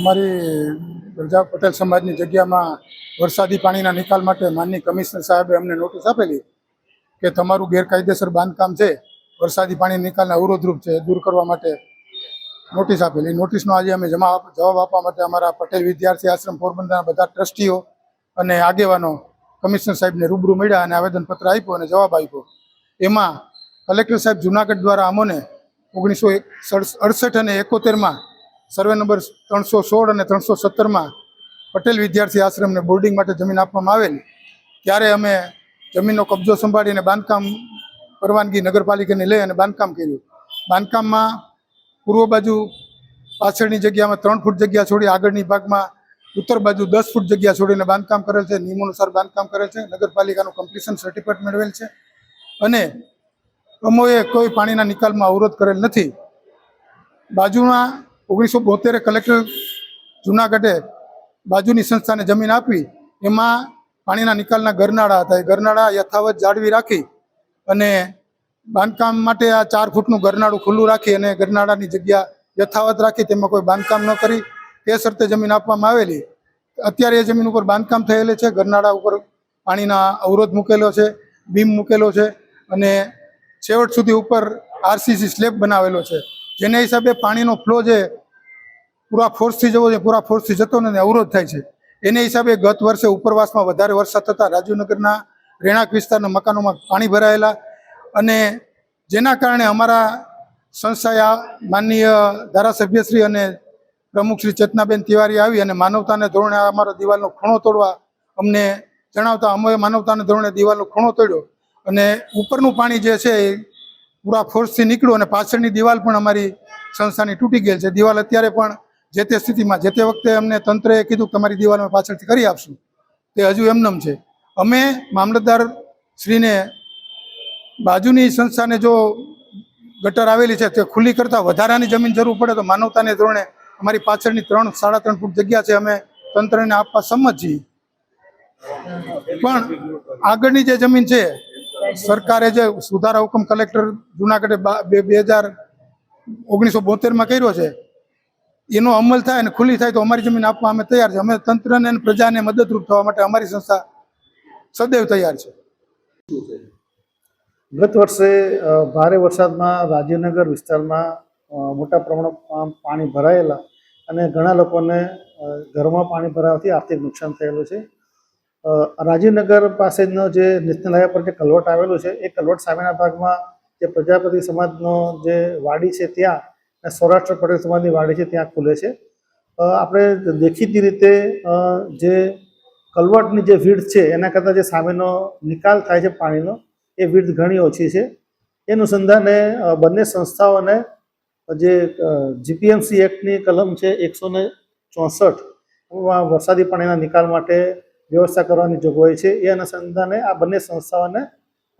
અમારી પ્રજા પટેલ સમાજની જગ્યામાં વરસાદી પાણીના નિકાલ માટે માનની કમિશનર સાહેબે અમને નોટિસ આપેલી કે તમારું ગેરકાયદેસર બાંધકામ છે, વરસાદી પાણી નિકાલને અવરોધરૂપ છે, દૂર કરવા માટે નોટિસ આપેલી. નોટિસનો આજે અમે જમા જવાબ આપવા માટે અમારા પટેલ વિદ્યાર્થી આશ્રમ પોરબંદરના બધા ટ્રસ્ટીઓ અને આગેવાનો કમિશનર સાહેબને રૂબરૂ મળ્યા અને આવેદનપત્ર આપ્યું અને જવાબ આપ્યો. એમાં કલેક્ટર સાહેબ જુનાગઢ દ્વારા અમોને ઓગણીસો અડસઠ અને એકોતેરમાં સર્વે નંબર ત્રણસો સોળ અને ત્રણસો સત્તરમાં પટેલ વિદ્યાર્થી આશ્રમને બોર્ડિંગ માટે જમીન આપવામાં આવેલી. ત્યારે અમે જમીનનો કબજો સંભાળીને બાંધકામ પરવાનગી નગરપાલિકાને લઈ અને બાંધકામ કર્યું. બાંધકામમાં પૂર્વ બાજુ પાછળની જગ્યામાં ત્રણ ફૂટ જગ્યા છોડી આગળની ભાગમાં ઉત્તર બાજુ દસ ફૂટ જગ્યા છોડીને બાંધકામ કરેલ છે. નિયમ અનુસાર બાંધકામ કરેલ છે. નગરપાલિકાનું કમ્પ્લીશન સર્ટિફિકેટ મેળવેલ છે. અને અમોએ કોઈ પાણીના નિકાલમાં અવરોધ કરેલ નથી. બાજુમાં ઓગણીસો બોતેરે કલેક્ટર જુનાગઢે બાજુની સંસ્થાને જમીન આપી. એમાં પાણીના નિકાલના ગરનાળા હતા. એ ગરનાળા યથાવત જાળવી રાખી અને બાંધકામ માટે આ ચાર ફૂટનું ગરનાળું ખુલ્લું રાખી અને ગરનાળાની જગ્યા યથાવત રાખી. તેમાં કોઈ બાંધકામ ન કરી. તે શરતે જમીન આપવામાં આવેલી. અત્યારે એ જમીન ઉપર બાંધકામ થયેલું છે. ગરનાળા ઉપર પાણીના અવરોધ મૂકેલો છે, બીમ મૂકેલો છે અને છેવટ સુધી ઉપર આરસીસી સ્લેબ બનાવેલો છે. જેના હિસાબે પાણીનો ફ્લો જે પૂરા ફોર્સથી જવો છે, પૂરા ફોર્સથી જતો નથી, અવરોધ થાય છે. એને હિસાબે ગત વર્ષે ઉપરવાસમાં વધારે વરસાદ થતાં રાજીવનગરના રહેણાંક વિસ્તારના મકાનોમાં પાણી ભરાયેલા અને જેના કારણે અમારા સંસ્થાએ આ માનનીય ધારાસભ્યશ્રી અને પ્રમુખ શ્રી ચેતનાબેન તિવારી આવી અને માનવતાને ધોરણે અમારો દિવાલનો ખૂણો તોડવા અમને જણાવતા, અમે માનવતાને ધોરણે દિવાલનો ખૂણો તોડ્યો અને ઉપરનું પાણી જે છે એ પૂરા ફોર્સથી નીકળ્યું અને પાછળની દિવાલ પણ અમારી સંસ્થાની તૂટી ગયેલ છે. દિવાલ અત્યારે પણ જે તે સ્થિતિમાં, જે તે વખતે અમને તંત્રએ કીધું તમારી દિવાલ અમે પાછળથી કરી આપશું. તે હજુ એમનેમ છે. અમે મામલતદાર શ્રીને બાજુની સંસ્થાને જો ગટર આવેલી છે તે ખુલ્લી કરતાં વધારાની જમીન જરૂર પડે તો માનવતાને ધોરણે અમારી પાછળની ત્રણ, સાડા ત્રણ ફૂટ જગ્યા છે અમે તંત્રને આપવા સંમત છીએ. પણ આગળની જે જમીન છે સરકારે જે સુધારા હુકમ કલેક્ટર જુનાગઢે બા- હજાર ઓગણીસો બોતેરમાં કર્યો છે, એનો અમલ થાય અને ખુલ્લી થાય તો અમારી જમીન આપવા અમે તૈયાર છે અમે તંત્રને અને પ્રજાને મદદરૂપ થવા માટે અમારી સંસ્થા સદૈવ તૈયાર છે. ગત વર્ષે ભારે વરસાદમાં રાજીવનગર વિસ્તારમાં મોટા પ્રમાણમાં પાણી ભરાયેલા અને ઘણા લોકોને ઘરમાં પાણી ભરાવાથી આર્થિક નુકસાન થયેલું છે. રાજીવનગર પાસેનો જે નેશનલ હાઈવે પર જે કલવટ આવેલું છે, એ કલવટ સામેના ભાગમાં જે પ્રજાપતિ સમાજનો જે વાડી છે ત્યાં અને સૌરાષ્ટ્ર પટેલ સમાજની વાડી છે ત્યાં ખુલે છે. આપણે દેખીતી રીતે જે કલવટની જે વીડ છે, એના કરતાં જે સામેનો નિકાલ થાય છે પાણીનો, એ વીડ ઘણી ઓછી છે. એ અનુસંધાને બંને સંસ્થાઓને જે જીપીએમસી એક્ટની કલમ છે એકસો ને ચોસઠ વરસાદી પાણીના નિકાલ માટે વ્યવસ્થા કરવાની જોગવાઈ છે, એ અનુસંધાને આ બંને સંસ્થાઓને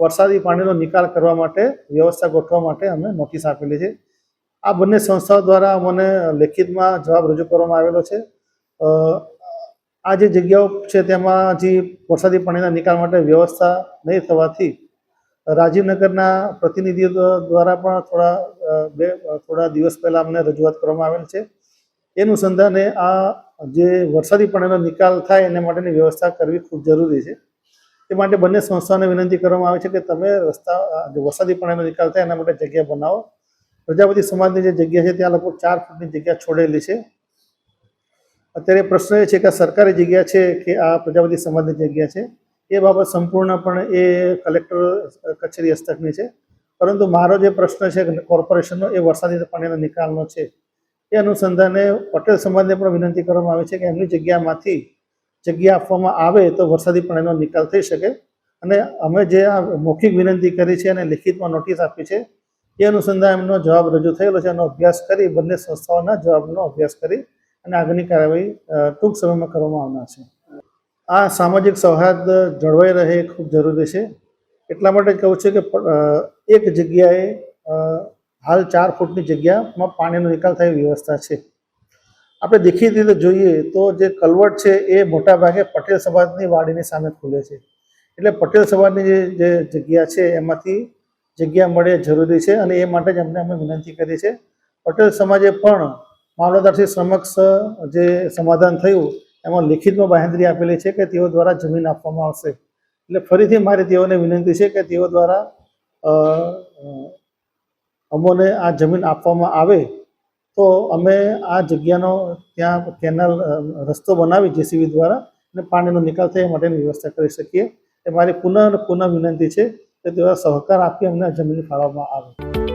વરસાદી પાણીનો નિકાલ કરવા માટે વ્યવસ્થા ગોઠવા માટે અમે નોટિસ આપેલી છે. આ બંને સંસ્થાઓ દ્વારા અમને લેખિતમાં જવાબ રજૂ કરવામાં આવેલો છે. આ જે જગ્યાઓ છે, તેમાં હજી વરસાદી પાણીના નિકાલ માટે વ્યવસ્થા નહીં થવાથી રાજીવનગરના પ્રતિનિધિઓ દ્વારા પણ થોડા બે, થોડા દિવસ પહેલાં અમને રજૂઆત કરવામાં આવેલ છે. એનું સંધાને આ જે વરસાદી પાણીનો નિકાલ થાય એના માટેની વ્યવસ્થા કરવી ખૂબ જરૂરી છે. એ માટે બંને સંસ્થાઓને વિનંતી કરવામાં આવે છે કે તમે રસ્તા વરસાદી પાણીનો નિકાલ થાય એના માટે જગ્યા બનાવો. પ્રજાપતિ સમાજની જે જગ્યા છે ત્યાં લગભગ ચાર ફૂટની જગ્યા છોડેલી છે. અત્યારે પ્રશ્ન એ છે કે સરકારી જગ્યા છે કે આ પ્રજાપતિ સમાજની જગ્યા છે? એ બાબત સંપૂર્ણપણે એ કલેક્ટર કચેરી હસ્તકની છે. પરંતુ મારો જે પ્રશ્ન છે કોર્પોરેશનનો એ વરસાદી પાણીના નિકાલનો છે એ અનુસંધાને પટેલ સમાજને પણ વિનંતી કરવામાં આવે છે કે એમની જગ્યામાંથી જગ્યા આપવામાં આવે તો વરસાદી પાણીનો નિકાલ થઈ શકે. અને અમે જે આ મૌખિક વિનંતી કરી છે અને લિખિતમાં નોટિસ આપી છે, એ અનુસંધાન એમનો જવાબ રજૂ થયેલો છે. એનો અભ્યાસ કરી બંને સંસ્થાઓના જવાબનો અભ્યાસ કરી અને આગળની કાર્યવાહી ટૂંક સમયમાં કરવામાં આવનાર છે. આ સામાજિક સૌહાર્દ જળવાઈ રહે એ ખૂબ જરૂરી છે. એટલા માટે જ કહું છું કે એક જગ્યાએ હાલ ચાર ફૂટની જગ્યામાં પાણીનો નિકાલ થાય વ્યવસ્થા છે. આપણે દેખીતી રીતે જોઈએ તો જે કલવટ છે એ મોટાભાગે પટેલ સમાજની વાડીની સામે ખુલે છે. એટલે પટેલ સમાજની જે જગ્યા છે એમાંથી જગ્યા મળે જરૂરી છે અને એ માટે જ અમને અમે વિનંતી કરી છે. પટેલ સમાજે પણ મામલતદારશ્રી સમક્ષ જે સમાધાન થયું એમાં લેખિતમાં બાહેંધરી આપેલી છે કે તેઓ દ્વારા જમીન આપવામાં આવશે. એટલે ફરીથી મારી તેઓને વિનંતી છે કે તેઓ દ્વારા અમોને આ જમીન આપવામાં આવે તો અમે આ જગ્યાનો ત્યાં કેનાલ રસ્તો બનાવી જેસીબી દ્વારા અને પાણીનો નિકાલ થાય એ માટેની વ્યવસ્થા કરી શકીએ. એ મારી પુનઃ પુનઃ વિનંતી છે કે તેવા સહકાર આપી અમને આ જમીન ફાળવવામાં આવે.